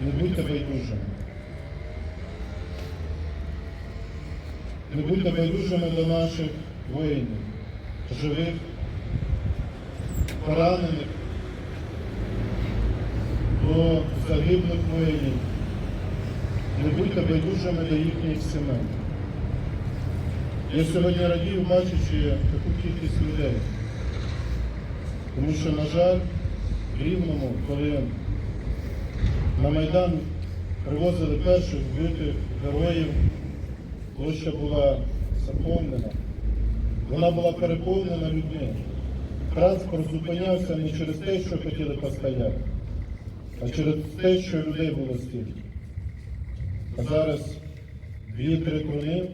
не будьте байдужими. Не будьте байдужими до наших воїнів, живих, поранених, до загиблих воїнів. Не будьте байдужими до їхніх сімей. Я сьогодні радію, бачачи таку кількість людей. Тому що, на жаль, в Рівному, коли на Майдан привозили перших вбитих героїв, площа була заповнена. Вона була переповнена людьми. Транспорт зупинявся не через те, що хотіли постояти, а через те, що людей було стільки. А зараз дві-три кони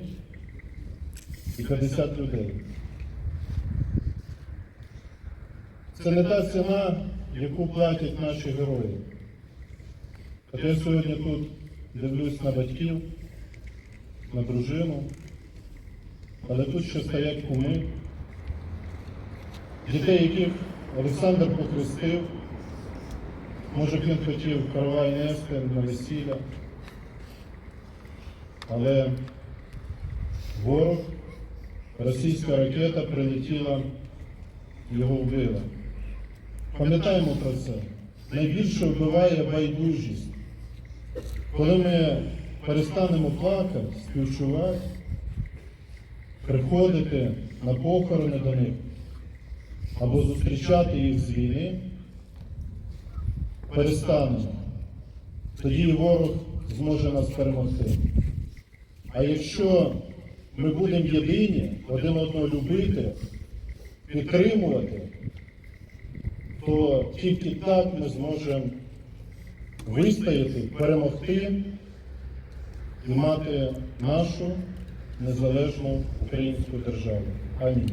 і 50 людей. Це не та ціна, яку платять наші герої. От я сьогодні тут дивлюсь на батьків, на дружину, але тут ще стоять куми, дітей, яких Олександр похрестив, може він хотів каравай нести на весілля, але ворог, російська ракета прилетіла, його вбила. Пам'ятаємо про це. Найбільше вбиває байдужість. Коли ми перестанемо плакати, співчувати, приходити на похорони до них або зустрічати їх з війни, перестанемо. Тоді ворог зможе нас перемогти. А якщо ми будемо єдині, один одного любити, підтримувати, то тільки так ми зможемо вистояти, перемогти і мати нашу незалежну українську державу. Амінь.